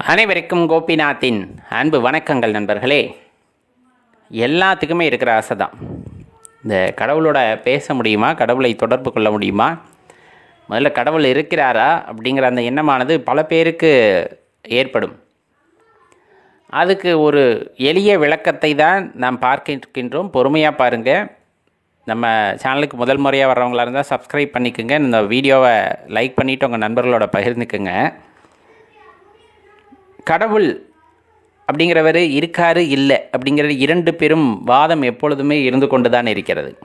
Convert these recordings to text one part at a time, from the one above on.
அனைவருக்கும் கோபிநாத்தின் அன்பு வணக்கங்கள் நண்பர்களே. எல்லாத்துக்குமே இருக்கிற ஆசை தான் இந்த கடவுளோட பேச முடியுமா? கடவுளை தொடர்பு கொள்ள முடியுமா? முதல்ல கடவுள் இருக்கிறாரா? அப்படிங்கிற அந்த எண்ணமானது பல பேருக்கு ஏற்படும். அதுக்கு ஒரு எளிய விளக்கத்தை தான் நாம் பார்க்கின்றோம். பொறுமையாக பாருங்கள் நம்ம சேனலுக்கு முதல் முறையாக வர்றவங்களாக இருந்தால் சப்ஸ்கிரைப் பண்ணிக்கோங்க. இந்த வீடியோவை லைக் பண்ணிவிட்டு உங்கள் நண்பர்களோட பகிர்ந்துக்குங்க. கடவுள் அப்படிங்கிறவர் இருக்காரு இல்லை அப்படிங்கிற இரண்டு பெரும் வாதம் எப்பொழுதுமே இருந்து கொண்டு தான் இருக்கிறது.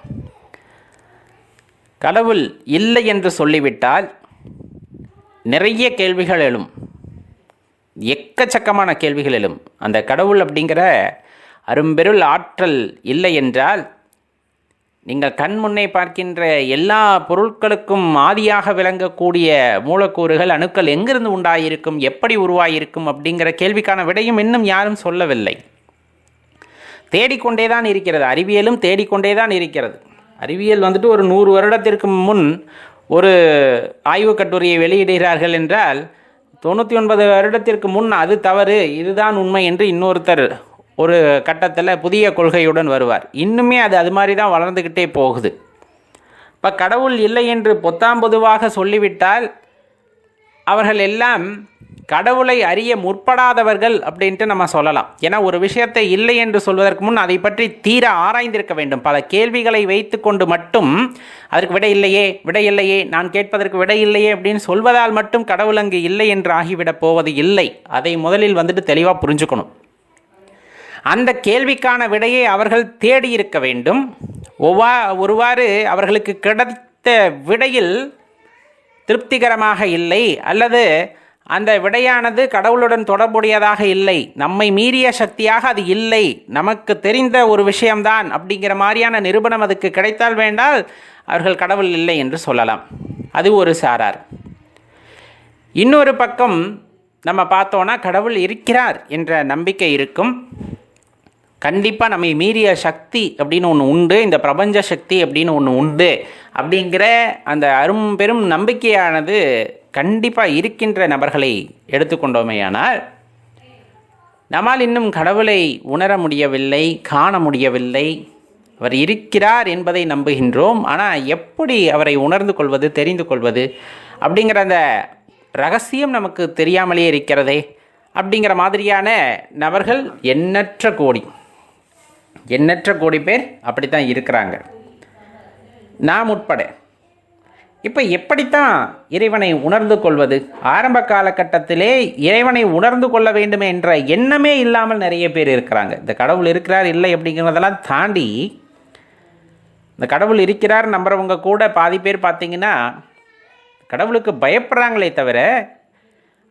கடவுள் இல்லை என்று சொல்லிவிட்டால் நிறைய கேள்விகள் எழும். எக்கச்சக்கமான கேள்விகள் எழும். அந்த கடவுள் அப்படிங்கிற அரும்பெருள் ஆற்றல் இல்லை என்றால் நீங்கள் கண் முன்னே பார்க்கின்ற எல்லா பொருட்களுக்கும் ஆதியாக விளங்கக்கூடிய மூலக்கூறுகள் அணுக்கள் எங்கிருந்து உண்டாயிருக்கும் எப்படி உருவாயிருக்கும் அப்படிங்கிற கேள்விக்கான விடையும் இன்னும் யாரும் சொல்லவில்லை. தேடிக்கொண்டே தான் இருக்கிறது. அறிவியலும் தேடிக்கொண்டே தான் இருக்கிறது. அறிவியல் வந்துட்டு ஒரு நூறு வருடத்திற்கு முன் ஒரு ஆய்வுக் கட்டுரையை வெளியிடுகிறார்கள் என்றால் தொண்ணூற்றி ஒன்பது வருடத்திற்கு முன் அது தவறு இதுதான் உண்மை என்று இன்னொருத்தர் ஒரு கட்டத்தில் புதிய கொள்கையுடன் வருவார். இன்னுமே அது அது மாதிரி தான் வளர்ந்துக்கிட்டே போகுது. இப்போ கடவுள் இல்லை என்று பொத்தாம்பொதுவாக சொல்லிவிட்டால் அவர்கள் எல்லாம் கடவுளை அறிய முற்படாதவர்கள் அப்படின்ட்டு நம்ம சொல்லலாம். ஏன்னா ஒரு விஷயத்தை இல்லை என்று சொல்வதற்கு முன் அதை பற்றி தீர ஆராய்ந்திருக்க வேண்டும். பல கேள்விகளை வைத்துக்கொண்டு மட்டும் அதற்கு விடை இல்லையே விடை இல்லையே நான் கேட்பதற்கு விடை இல்லையே அப்படின்னு சொல்வதால் மட்டும் கடவுள் அங்கு இல்லை என்று ஆகிவிடப் போவது இல்லை. அதை முதலில் வந்துட்டு தெளிவாக புரிஞ்சுக்கணும். அந்த கேள்விக்கான விடையை அவர்கள் தேடியிருக்க வேண்டும். ஒவ்வா ஒருவாறு அவர்களுக்கு கிடைத்த விடையில் திருப்திகரமாக இல்லை அல்லது அந்த விடையானது கடவுளுடன் தொடர்புடையதாக இல்லை நம்மை மீறிய சக்தியாக அது இல்லை நமக்கு தெரிந்த ஒரு விஷயம்தான் அப்படிங்கிற மாதிரியான நிரூபணம் அதுக்கு கிடைத்தால் வேண்டால் அவர்கள் கடவுள் இல்லை என்று சொல்லலாம். அது ஒரு சாரார். இன்னொரு பக்கம் நம்ம பார்த்தோன்னா கடவுள் இருக்கிறார் என்ற நம்பிக்கை இருக்கும். கண்டிப்பாக நம்மை மீறிய சக்தி அப்படின்னு ஒன்று உண்டு இந்த பிரபஞ்ச சக்தி அப்படின்னு ஒன்று உண்டு அப்படிங்கிற அந்த அரும் பெரும் நம்பிக்கையானது கண்டிப்பாக இருக்கின்ற நபர்களை எடுத்துக்கொண்டோமேயானால் நம்மால் இன்னும் கடவுளை உணர முடியவில்லை காண முடியவில்லை. அவர் இருக்கிறார் என்பதை நம்புகின்றோம். ஆனால் எப்படி அவரை உணர்ந்து கொள்வது தெரிந்து கொள்வது அப்படிங்கிற அந்த ரகசியம் நமக்கு தெரியாமலே இருக்கிறதே அப்படிங்கிற மாதிரியான நபர்கள் எண்ணற்ற கோடி. எண்ணற்ற கோடி பேர் அப்படி தான் இருக்கிறாங்க. நாம் உட்பட. இப்போ எப்படித்தான் இறைவனை உணர்ந்து கொள்வது? ஆரம்ப காலகட்டத்திலே இறைவனை உணர்ந்து கொள்ள வேண்டும் என்ற எண்ணமே இல்லாமல் நிறைய பேர் இருக்கிறாங்க. இந்த கடவுள் இருக்கிறார் இல்லை அப்படிங்கிறதெல்லாம் தாண்டி இந்த கடவுள் இருக்கிறார் நம்புறவங்க கூட பாதி பேர் பார்த்தீங்கன்னா கடவுளுக்கு பயப்படுறாங்களே தவிர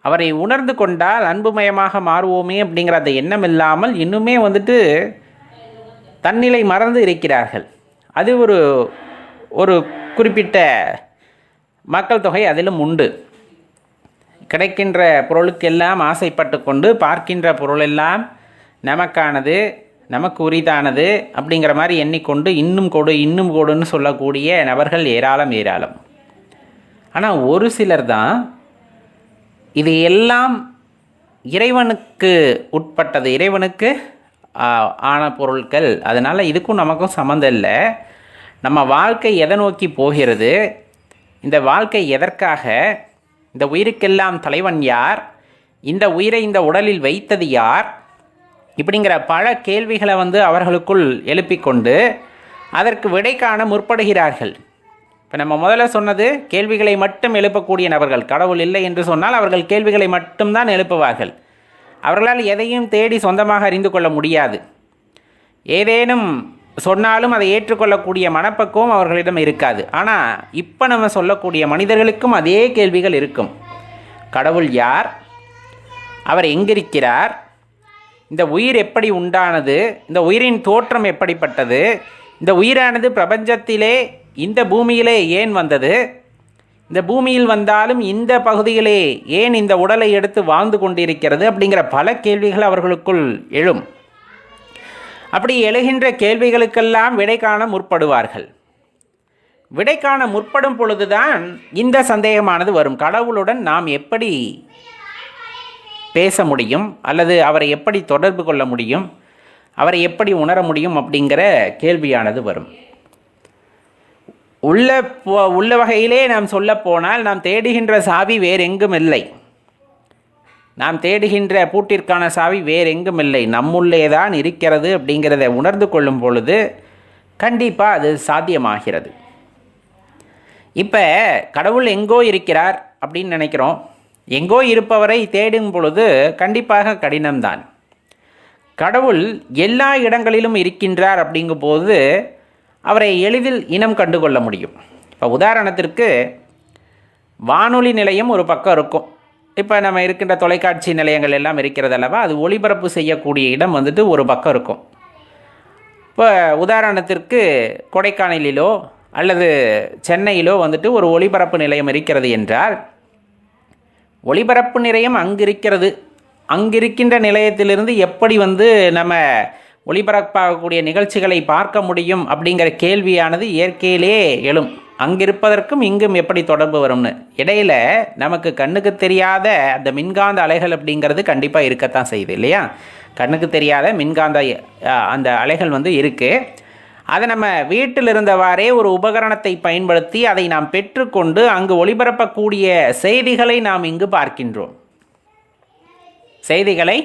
அவரை உணர்ந்து கொண்டால் அன்புமயமாக மாறுவோமே அப்படிங்கிற அந்த எண்ணம் இல்லாமல் இன்னுமே வந்துட்டு தன்னிலை மறந்து இருக்கிறார்கள். அது ஒரு ஒரு குறிப்பிட்ட மக்கள் தொகை அதிலும் உண்டு. கிடைக்கின்ற பொருளுக்கெல்லாம் ஆசைப்பட்டு கொண்டு பார்க்கின்ற பொருளெல்லாம் நமக்கானது நமக்கு உரிதானது அப்படிங்கிற மாதிரி எண்ணிக்கொண்டு இன்னும் கொடு இன்னும் கொடுன்னு சொல்லக்கூடிய நபர்கள் ஏராளம் ஏராளம். ஆனால் ஒரு சிலர் தான் இது எல்லாம் இறைவனுக்கு உட்பட்டது. இறைவனுக்கு ஆன பொருட்கள் அதனால் இதுக்கும் நமக்கும் சம்மந்தம் இல்லை. நம்ம வாழ்க்கை எதை நோக்கி போகிறது? இந்த வாழ்க்கை எதற்காக? இந்த உயிருக்கெல்லாம் தலைவன் யார்? இந்த உயிரை இந்த உடலில் வைத்தது யார்? இப்படிங்கிற பல கேள்விகளை வந்து அவர்களுக்குள் எழுப்பிக்கொண்டு அதற்கு விடை காண முற்படுகிறார்கள். இப்போ நம்ம முதல்ல சொன்னது கேள்விகளை மட்டும் எழுப்பக்கூடிய நபர்கள். கடவுள் இல்லை என்று சொன்னால் அவர்கள் கேள்விகளை மட்டும்தான் எழுப்புவார்கள். அவர்களால் எதையும் தேடி சொந்தமாக அறிந்து கொள்ள முடியாது. ஏதேனும் சொன்னாலும் அதை ஏற்றுக்கொள்ளக்கூடிய மனப்பக்குவம் அவர்களிடம் இருக்காது. ஆனால் இப்போ நம்ம சொல்லக்கூடிய மனிதர்களுக்கும் அதே கேள்விகள் இருக்கும். கடவுள் யார்? அவர் எங்கிருக்கிறார்? இந்த உயிர் எப்படி உண்டானது? இந்த உயிரின் தோற்றம் எப்படிப்பட்டது? இந்த உயிரானது பிரபஞ்சத்திலே இந்த பூமியிலே ஏன் வந்தது? இந்த பூமியில் வந்தாலும் இந்த பகுதியிலே ஏன் இந்த உடலை எடுத்து வாழ்ந்து கொண்டிருக்கிறது அப்படிங்கிற பல கேள்விகள் அவர்களுக்குள் எழும். அப்படி எழுகின்ற கேள்விகளுக்கெல்லாம் விடை காண முற்படுவார்கள். விடை காண முற்படும் பொழுதுதான் இந்த சந்தேகமானது வரும். கடவுளுடன் நாம் எப்படி பேச முடியும்? அல்லது அவரை எப்படி தொடர்பு கொள்ள முடியும்? அவரை எப்படி உணர முடியும்? அப்படிங்கிற கேள்வியானது வரும். உள்ள போ- உள்ள வகையிலே நாம் சொல்ல போனால் நாம் தேடுகின்ற சாவி வேறெங்கும் இல்லை நாம் தேடுகின்ற பூட்டிற்கான சாவி வேறெங்கும் இல்லை நம்முள்ளே தான் இருக்கிறது அப்படிங்கிறத உணர்ந்து கொள்ளும் பொழுது கண்டிப்பாக அது சாத்தியமாகிறது. இப்போ கடவுள் எங்கோ இருக்கிறார் அப்படின்னு நினைக்கிறோம். எங்கோ இருப்பவரை தேடும் பொழுது கண்டிப்பாக கடினம்தான். கடவுள் எல்லா இடங்களிலும் இருக்கின்றார் அப்படிங்கும்போது அவரை எளிதில் இனம் கண்டுகொள்ள முடியும். இப்போ உதாரணத்திற்கு வானொலி நிலையம் ஒரு பக்கம் இருக்கும். இப்போ நம்ம இருக்கின்ற தொலைக்காட்சி நிலையங்கள் எல்லாம் இருக்கிறது அல்லவா அது ஒளிபரப்பு செய்யக்கூடிய இடம் வந்துட்டு ஒரு பக்கம் இருக்கும். இப்போ உதாரணத்திற்கு கொடைக்கானலிலோ அல்லது சென்னையிலோ வந்துட்டு ஒரு ஒளிபரப்பு நிலையம் இருக்கிறது என்றால் ஒளிபரப்பு நிலையம் அங்கு இருக்கிறது அங்கிருக்கின்ற நிலையத்திலிருந்து எப்படி வந்து நம்ம ஒளிபரப்பாகக்கூடிய நிகழ்ச்சிகளை பார்க்க முடியும் அப்படிங்கிற கேள்வியானது இயற்கையிலே எழும். அங்கிருப்பதற்கும் இங்கும் எப்படி தொடர்பு வரும்னு. இடையில நமக்கு கண்ணுக்கு தெரியாத அந்த மின்காந்த அலைகள் அப்படிங்கிறது கண்டிப்பாக இருக்கத்தான் செய்யுது இல்லையா? கண்ணுக்கு தெரியாத மின்காந்த அந்த அலைகள் வந்து இருக்குது அதை நம்ம வீட்டில் இருந்தவாறே ஒரு உபகரணத்தை பயன்படுத்தி அதை நாம் பெற்றுக்கொண்டு அங்கு ஒளிபரப்பக்கூடிய செய்திகளை நாம் இங்கு பார்க்கின்றோம். செய்திகளை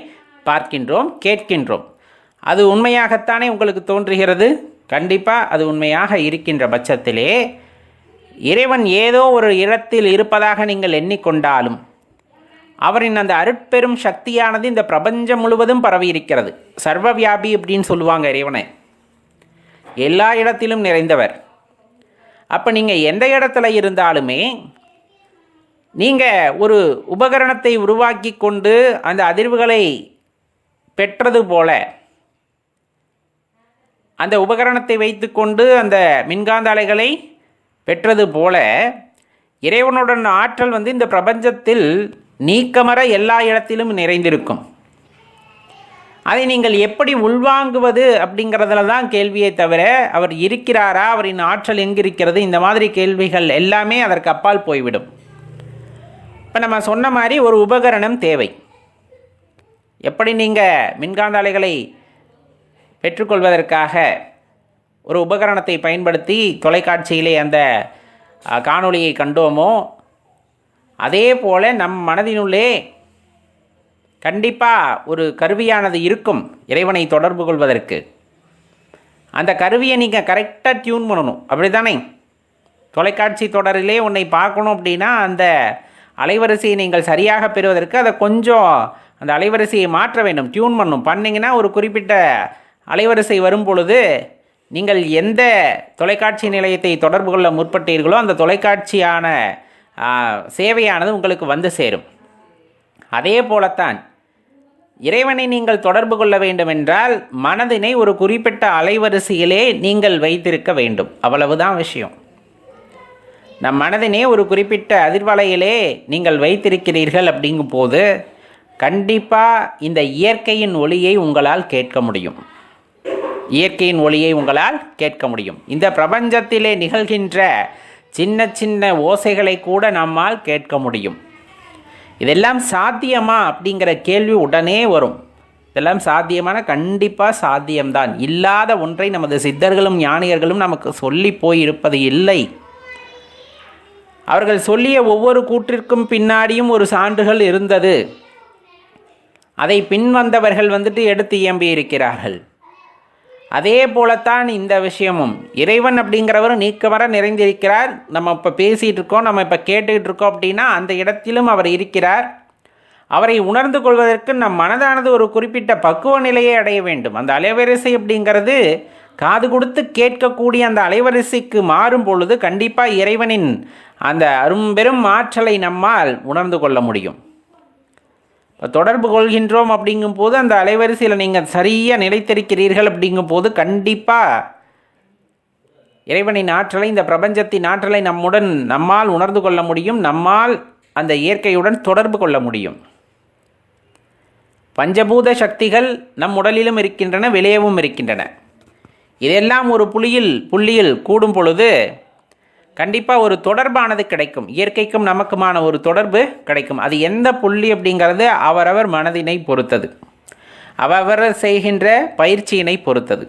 பார்க்கின்றோம் கேட்கின்றோம். அது உண்மையாகத்தானே உங்களுக்கு தோன்றுகிறது? கண்டிப்பாக அது உண்மையாக இருக்கின்ற பட்சத்திலே இறைவன் ஏதோ ஒரு இடத்தில் இருப்பதாக நீங்கள் எண்ணிக்கொண்டாலும் அவரின் அந்த அருட்பெரும் சக்தியானது இந்த பிரபஞ்சம் முழுவதும் பரவி இருக்கிறது. சர்வ வியாபி அப்படின்னு சொல்லுவாங்க இறைவனை. எல்லா இடத்திலும் நிறைந்தவர். அப்போ நீங்கள் எந்த இடத்துல இருந்தாலுமே நீங்கள் ஒரு உபகரணத்தை உருவாக்கி கொண்டு அந்த அதிர்வுகளை பெற்றது போல அந்த உபகரணத்தை வைத்துக்கொண்டு அந்த மின்காந்த அலைகளை பெற்றது போல இறைவனுடன் ஆற்றல் வந்து இந்த பிரபஞ்சத்தில் நீக்கமர எல்லா இடத்திலும் நிறைந்திருக்கும். அதை நீங்கள் எப்படி உள்வாங்குவது அப்படிங்கிறதுல தான் கேள்வியை தவிர அவர் இருக்கிறாரா அவரின் ஆற்றல் எங்கு இருக்கிறது இந்த மாதிரி கேள்விகள் எல்லாமே அதற்கு அப்பால் போய்விடும். இப்போ நம்ம சொன்ன மாதிரி ஒரு உபகரணம் தேவை. எப்படி நீங்கள் மின்காந்த அலைகளை பெற்றுக்கொள்வதற்காக ஒரு உபகரணத்தை பயன்படுத்தி தொலைக்காட்சியிலே அந்த காணொளியை கண்டோமோ அதே போல் நம் மனதினுள்ளே கண்டிப்பாக ஒரு கருவியானது இருக்கும் இறைவனை தொடர்பு கொள்வதற்கு. அந்த கருவியை நீங்கள் கரெக்டாக டியூன் பண்ணணும். அப்படி தானே தொலைக்காட்சி தொடரிலே உன்னை பார்க்கணும் அப்படின்னா அந்த அலைவரிசையை நீங்கள் சரியாக பெறுவதற்கு அதை கொஞ்சம் அந்த அலைவரிசையை மாற்ற வேண்டும் டியூன் பண்ணணும். பண்ணிங்கன்னா ஒரு குறிப்பிட்ட அலைவரிசை வரும் பொழுது நீங்கள் எந்த தொலைக்காட்சி நிலையத்தை தொடர்பு கொள்ள முற்பட்டீர்களோ அந்த தொலைக்காட்சியான சேவையானது உங்களுக்கு வந்து சேரும். அதே போலத்தான் இறைவனை நீங்கள் தொடர்பு கொள்ள வேண்டுமென்றால் மனதினை ஒரு குறிப்பிட்ட அலைவரிசையிலே நீங்கள் வைத்திருக்க வேண்டும். அவ்வளவுதான் விஷயம். நம் மனதினே ஒரு குறிப்பிட்ட அதிர்வலையிலே நீங்கள் வைத்திருக்கிறீர்கள் அப்படிங்கும் போது கண்டிப்பாக இந்த இயற்கையின் ஒளியை உங்களால் கேட்க முடியும். இயற்கையின் ஒளியை உங்களால் கேட்க முடியும். இந்த பிரபஞ்சத்திலே நிகழ்கின்ற சின்ன சின்ன ஓசைகளை கூட நம்மால் கேட்க முடியும். இதெல்லாம் சாத்தியமா அப்படிங்கிற கேள்வி உடனே வரும். இதெல்லாம் சாத்தியமான கண்டிப்பாக சாத்தியம்தான். இல்லாத ஒன்றை நமது சித்தர்களும் ஞானியர்களும் நமக்கு சொல்லி போயிருப்பது இல்லை. அவர்கள் சொல்லிய ஒவ்வொரு கூற்றிற்கும் பின்னாடியும் ஒரு சான்றுகள் இருந்தது. அதை பின்வந்தவர்கள் வந்துட்டு எடுத்து இயம்பி இருக்கிறார்கள் அதே போலத்தான் இந்த விஷயமும். இறைவன் அப்படிங்கிறவர் நீக்கமர நிறைந்திருக்கிறார். நம்ம இப்போ பேசிகிட்டு இருக்கோம் நம்ம இப்போ கேட்டுக்கிட்டு இருக்கோம் அப்படின்னா அந்த இடத்திலும் அவர் இருக்கிறார். அவரை உணர்ந்து கொள்வதற்கு நம் மனதானது ஒரு குறிப்பிட்ட பக்குவ நிலையை அடைய வேண்டும். அந்த அலைவரிசை அப்படிங்கிறது காது கொடுத்து கேட்கக்கூடிய அந்த அலைவரிசைக்கு மாறும் பொழுது கண்டிப்பாக இறைவனின் அந்த அரும்பெரும் ஆற்றலை நம்மால் உணர்ந்து கொள்ள முடியும். தொடர்பு கொள்கின்றோம் அப்படிங்கும்போது அந்த அலைவரிசையில் நீங்கள் சரியாக நிலைத்திருக்கிறீர்கள் அப்படிங்கும்போது கண்டிப்பாக இறைவனின் ஆற்றலை இந்த பிரபஞ்சத்தின் ஆற்றலை நம்முடன் நம்மால் உணர்ந்து கொள்ள முடியும் நம்மால் அந்த இயற்கையுடன் தொடர்பு கொள்ள முடியும். பஞ்சபூத சக்திகள் நம் உடலிலும் இருக்கின்றன வெளியவும் இருக்கின்றன. இதெல்லாம் ஒரு புள்ளியில் புள்ளியில் கூடும் பொழுது கண்டிப்பாக ஒரு தொடர்பானது கிடைக்கும். இயற்கைக்கும் நமக்குமான ஒரு தொடர்பு கிடைக்கும். அது எந்த புள்ளி அப்படிங்கிறது அவரவர் மனதினை பொறுத்தது. அவரவர் செய்கின்ற பயிற்சியினை பொறுத்தது.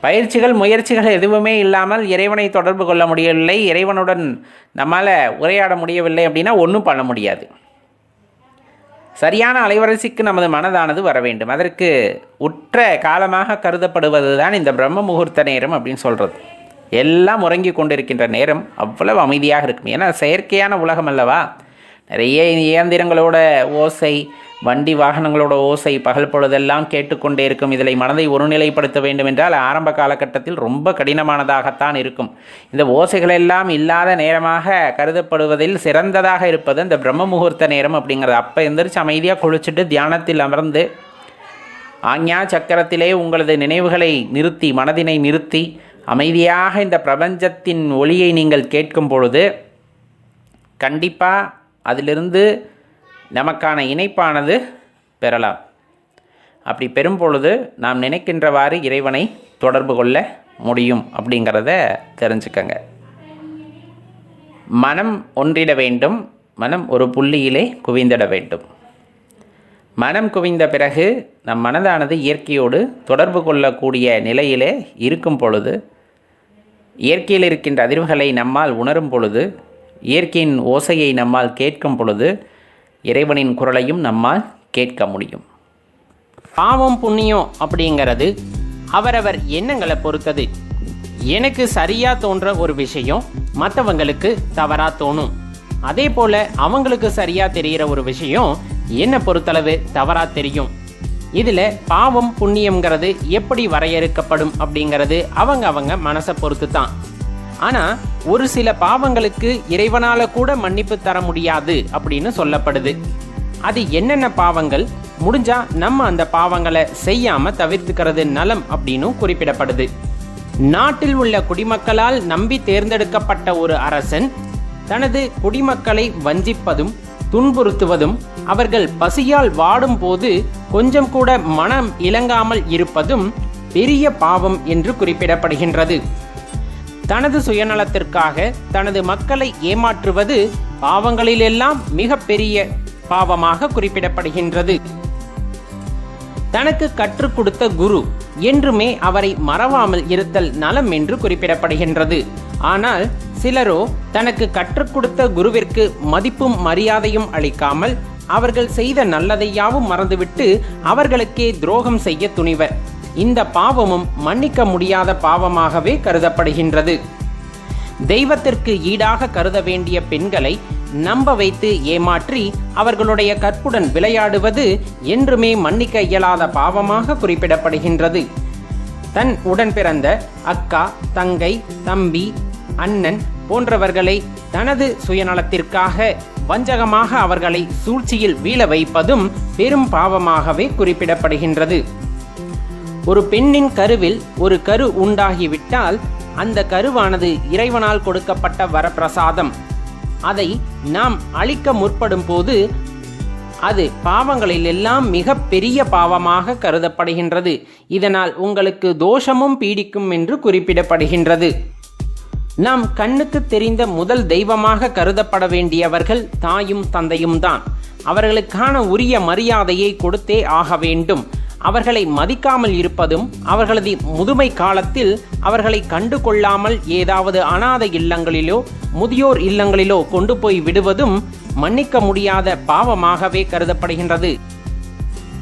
பயிற்சிகள் முயற்சிகள் எதுவுமே இல்லாமல் இறைவனை தொடர்பு கொள்ள முடியவில்லை. இறைவனுடன் நம்மால் உரையாட முடியவில்லை அப்படின்னா ஒன்றும் பண்ண முடியாது. சரியான அலைவரிசைக்கு நமது மனதானது வர வேண்டும். அதற்கு உற்ற காலமாக கருதப்படுவது தான் இந்த பிரம்ம முகூர்த்த நேரம் அப்படின்னு சொல்கிறது எல்லாம் உறங்கி கொண்டிருக்கின்ற நேரம் அவ்வளவு அமைதியாக இருக்கும். ஏன்னா செயற்கையான உலகம் அல்லவா? நிறைய இயந்திரங்களோட ஓசை வண்டி வாகனங்களோட ஓசை பகல் பொழுதெல்லாம் கேட்டுக்கொண்டே இருக்கும். இதில் மனதை ஒருநிலைப்படுத்த வேண்டும் என்றால் ஆரம்ப காலகட்டத்தில் ரொம்ப கடினமானதாகத்தான் இருக்கும். இந்த ஓசைகளெல்லாம் இல்லாத நேரமாக கருதப்படுவதில் சிறந்ததாக இருப்பது இந்த பிரம்ம முகூர்த்த நேரம் அப்படிங்கிறது. அப்போ எந்திரிச்சு அமைதியாக குளிச்சுட்டு தியானத்தில் அமர்ந்து ஆஞ்ஞா சக்கரத்திலே உங்களது நினைவுகளை நிறுத்தி மனதினை நிறுத்தி அமைதியாக இந்த பிரபஞ்சத்தின் ஒளியை நீங்கள் கேட்கும் பொழுது கண்டிப்பாக அதிலிருந்து நமக்கான இணைப்பானது பெறலாம். அப்படி பெறும் பொழுது நாம் நினைக்கின்றவாறு இறைவனை தொடர்பு கொள்ள முடியும் அப்படிங்கிறத தெரிஞ்சுக்கங்க. மனம் ஒன்றிட வேண்டும் மனம் ஒரு புள்ளியிலே குவிந்திட வேண்டும். மனம் குவிந்த பிறகு நம் மனதானது இயற்கையோடு தொடர்பு கொள்ளக்கூடிய நிலையிலே இருக்கும் பொழுது இயற்கையில் இருக்கின்ற அதிர்வுகளை நம்மால் உணரும் பொழுது இயற்கையின் ஓசையை நம்மால் கேட்கும் பொழுது இறைவனின் குரலையும் நம்மால் கேட்க முடியும். பாவம் புண்ணியம் அப்படிங்கிறது அவரவர் எண்ணங்களை பொறுத்தது. எனக்கு சரியா தோன்ற ஒரு விஷயம் மற்றவங்களுக்கு தவறா தோணும். அதே போல அவங்களுக்கு சரியா தெரிகிற ஒரு விஷயம் என்ன பொறுத்தளவு தவறா தெரியும். இதில் பாவம் புண்ணியம்ங்கிறது எப்படி வரையறுக்கப்படும் அப்படிங்கிறது அவங்க அவங்க மனசை பொறுத்து தான் ஆனால் ஒரு சில பாவங்களுக்கு இறைவனால் கூட மன்னிப்பு தர முடியாது அப்படின்னு சொல்லப்படுது. அது என்னென்ன பாவங்கள்? முடிஞ்சா நம்ம அந்த பாவங்களை செய்யாம தவிர்த்துக்கிறது நலம் அப்படின்னு குறிப்பிடப்படுது. நாட்டில் உள்ள குடிமக்களால் நம்பி தேர்ந்தெடுக்கப்பட்ட ஒரு அரசன் தனது குடிமக்களை வஞ்சிப்பதும் துன்புறுத்துவதும் அவர்கள் பசியால் வாடும் போது கொஞ்சம் கூட மனம் இலங்காமல் இருப்பதும் பெரிய பாவம் என்று குறிப்பிடப்படுகின்றது. தனது சுயநலத்திற்காக தனது மக்களை ஏமாற்றுவது பாவங்களிலெல்லாம் மிக பெரிய பாவமாக குறிப்பிடப்படுகின்றது. தனக்கு கற்றுக் கொடுத்த குரு என்றுமே அவரை மறவாமல் இருத்தல் நலம் என்று குறிப்பிடப்படுகின்றது. ஆனால் சிலரோ தனக்கு கற்றுக் கொடுத்த குருவிற்கு மதிப்பும் மரியாதையும் அளிக்காமல் அவர்கள் செய்த நல்லதையாவும் மறந்துவிட்டு அவர்களுக்கே துரோகம் செய்ய துணிவர். இந்த பாவமும் மன்னிக்க முடியாத பாவமாகவே கருதப்படுகின்றது. தெய்வத்திற்கு ஈடாக கருத வேண்டிய பெண்களை நம்ப வைத்து ஏமாற்றி அவர்களுடைய கற்புடன் விளையாடுவது என்றுமே மன்னிக்க இயலாத பாவமாக குறிப்பிடப்படுகின்றது. தன் உடன் பிறந்த அக்கா தங்கை தம்பி அண்ணன் போன்றவர்களை தனது சுயநலத்திற்காக வஞ்சகமாக அவர்களை சூழ்ச்சியில் வீழ வைப்பதும் பெரும் பாவமாகவே குறிப்பிடப்படுகின்றது. ஒரு பெண்ணின் கருவில் ஒரு கரு உண்டாகிவிட்டால் அந்த கருவானது இறைவனால் கொடுக்கப்பட்ட வரப்பிரசாதம். அதை நாம் அழிக்க முற்படும் போது அது பாவங்களில் எல்லாம் மிக பெரிய பாவமாக கருதப்படுகின்றது. இதனால் உங்களுக்கு தோஷமும் பீடிக்கும் என்று குறிப்பிடப்படுகின்றது. நாம் கண்ணுக்கு தெரிந்த முதல் தெய்வமாக கருதப்பட வேண்டியவர்கள் தாயும் தந்தையும் தான். அவர்களுக்கான உரிய மரியாதையை கொடுத்தே ஆக வேண்டும். அவர்களை மதிக்காமல் இருப்பதும் அவர்களது முதுமை காலத்தில் அவர்களை கண்டு கொள்ளாமல் ஏதாவது அனாதை இல்லங்களிலோ முதியோர் இல்லங்களிலோ கொண்டு போய் விடுவதும் மன்னிக்க முடியாத பாவமாகவே கருதப்படுகின்றது.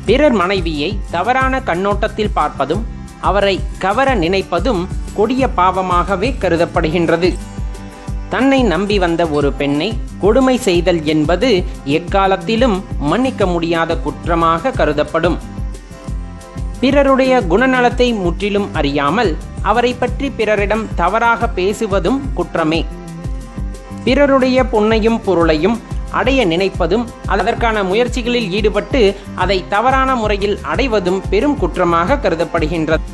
பிறர் மனைவியை தவறான கண்ணோட்டத்தில் பார்ப்பதும் அவரை கவர நினைப்பதும் கொடிய பாவமாகவே கருதப்படுகின்றது. தன்னை நம்பி வந்த ஒரு பெண்ணை கொடுமை செய்தல் என்பது எக்காலத்திலும் மன்னிக்க முடியாத குற்றமாக கருதப்படும். பிறருடைய குணநலத்தை முற்றிலும் அறியாமல் அவரை பற்றி பிறரிடம் தவறாக பேசுவதும் குற்றமே. பிறருடைய பொன்னையும் பொருளையும் அடைய நினைப்பதும் அதற்கான முயற்சிகளில் ஈடுபட்டு அதை தவறான முறையில் அடைவதும் பெரும் குற்றமாக கருதப்படுகின்றது.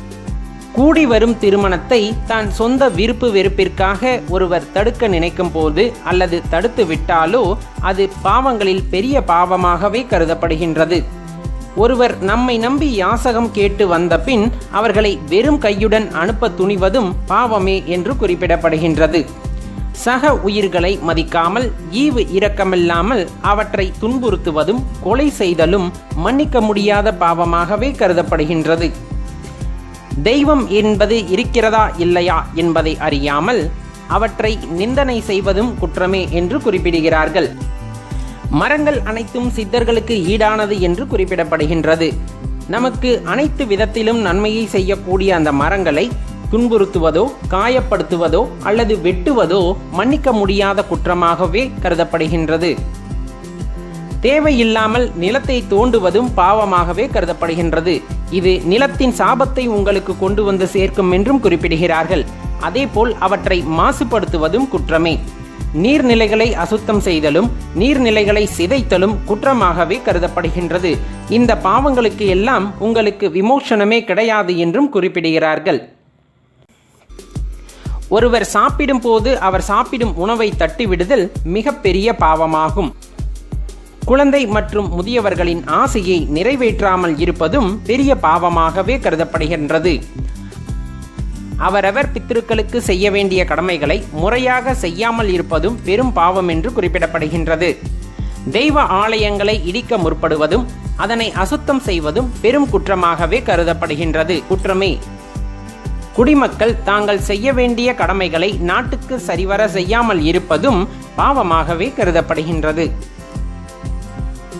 கூடி வரும் திருமணத்தை தான் சொந்த விருப்பு வெறுப்பிற்காக ஒருவர் தடுக்க நினைக்கும் போது அல்லது தடுத்து விட்டாலோ அது பாவங்களில் பெரிய பாவமாகவே கருதப்படுகின்றது. ஒருவர் நம்மை நம்பி யாசகம் கேட்டு வந்த பின் அவர்களை வெறும் கையுடன் அனுப்ப துணிவதும் பாவமே என்று குறிப்பிடப்படுகின்றது. சக உயிர்களை மதிக்காமல் ஈவு இரக்கமில்லாமல் அவற்றை துன்புறுத்துவதும் கொலை செய்தலும் மன்னிக்க முடியாத பாவமாகவே கருதப்படுகின்றது. தெய்வம் என்பது இருக்கிறதா இல்லையா என்பதை அறியாமல் அவற்றை நிந்தனை செய்வதும் குற்றமே என்று குறிப்பிடுகிறார்கள். மரங்கள் அனைத்தும் சித்தர்களுக்கு ஈடானது என்று குறிப்பிடப்படுகின்றது. நமக்கு அனைத்து விதத்திலும் நன்மையை செய்யக்கூடிய அந்த மரங்களை துன்புறுத்துவதோ காயப்படுத்துவதோ அல்லது வெட்டுவதோ மன்னிக்க முடியாத குற்றமாகவே கருதப்படுகின்றது. தேவையில்லாமல் நிலத்தை தோண்டுவதும் பாவமாகவே கருதப்படுகின்றது. இது நிலத்தின் சாபத்தை உங்களுக்கு கொண்டு வந்து சேர்க்கும் என்றும் குறிப்பிடுகிறார்கள். அதேபோல் அவற்றை மாசுபடுத்துவதும் குற்றமே. நீர்நிலைகளை அசுத்தம் செய்தலும் நீர்நிலைகளை சிதைத்தலும் குற்றமாகவே கருதப்படுகின்றது. இந்த பாவங்களுக்கு எல்லாம் உங்களுக்கு விமோசனமே கிடையாது என்றும் குறிப்பிடுகிறார்கள். ஒருவர் சாப்பிடும் போது அவர் சாப்பிடும் உணவை தட்டிவிடுதல் மிகப்பெரிய பாவமாகும். குழந்தை மற்றும் முதியவர்களின் ஆசையை நிறைவேற்றாமல் இருப்பதும் பெரிய பாவமாகவே கருதப்படுகின்றது. அவரவர் பித்திருக்களுக்கு செய்ய வேண்டிய கடமைகளை முறையாக செய்யாமல் இருப்பதும் பெரும் பாவம் என்று குறிப்பிடப்படுகின்றது. தெய்வ ஆலயங்களை இடிக்க முற்படுவதும் அதனை அசுத்தம் செய்வதும் பெரும் குற்றமாகவே கருதப்படுகின்றது. குற்றமே. குடிமக்கள் தாங்கள் செய்ய வேண்டிய கடமைகளை நாட்டுக்கு சரிவர செய்யாமல் இருப்பதும் பாவமாகவே கருதப்படுகின்றது.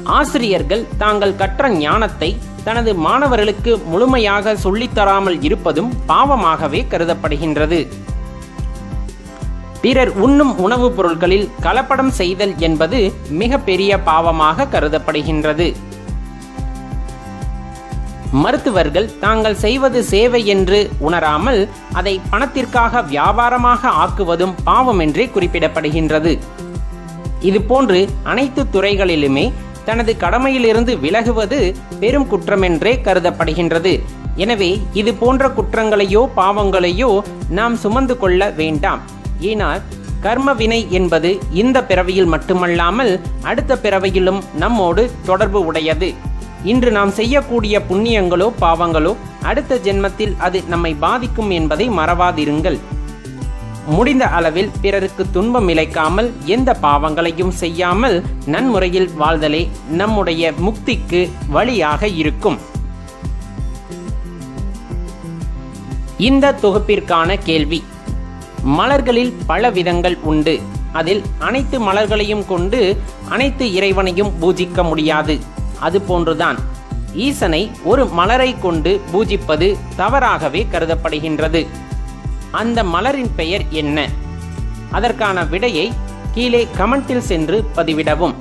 ஆசிரியர்கள் தாங்கள் கற்ற ஞானத்தை தனது மாணவர்களுக்கு முழுமையாக சொல்லித்தராமல் இருப்பதும் பாவமாகவே கருதப்படுகின்றது. பிறர் உண்ணும் உணவுப் பொருட்களில் கலப்படம் செய்தல் என்பது மிக பெரிய பாவமாக கருதப்படுகின்றது. மருத்துவர்கள் தாங்கள் செய்வது சேவை என்று உணராமல் அதை பணத்திற்காக வியாபாரமாக ஆக்குவதும் பாவம் என்றே குறிப்பிடப்படுகின்றது இதுபோன்று அனைத்து துறைகளிலுமே தனது கடமையிலிருந்து விலகுவது பெரும் குற்றமென்றே கருதப்படுகின்றது. எனவே இது போன்ற குற்றங்களையோ பாவங்களையோ நாம் சுமந்து கொள்ள வேண்டாம். ஏனால் கர்ம வினை என்பது இந்த பிறவியில் மட்டுமல்லாமல் அடுத்த பிறவியிலும் நம்மோடு தொடர்பு உடையது. இன்று நாம் செய்யக்கூடிய புண்ணியங்களோ பாவங்களோ அடுத்த ஜென்மத்தில் அது நம்மை பாதிக்கும் என்பதை மறவாதிருங்கள். முடிந்த அளவில் பிறருக்கு துன்பம் இழைக்காமல் எந்த பாவங்களையும் செய்யாமல் நன்முறையில் வாழ்தலே நம்முடைய முக்திக்கு வழியாக இருக்கும். இந்த தொகுப்பிற்கான கேள்வி. மலர்களில் பல விதங்கள் உண்டு. அதில் அனைத்து மலர்களையும் கொண்டு அனைத்து இறைவனையும் பூஜிக்க முடியாது. அது போன்றுதான் ஈசனை ஒரு மலரை கொண்டு பூஜிப்பது தவறாகவே கருதப்படுகின்றது. அந்த மலரின் பெயர் என்ன? அதற்கான விடையை கீழே கமெண்டில் சென்று பதிவிடவும்.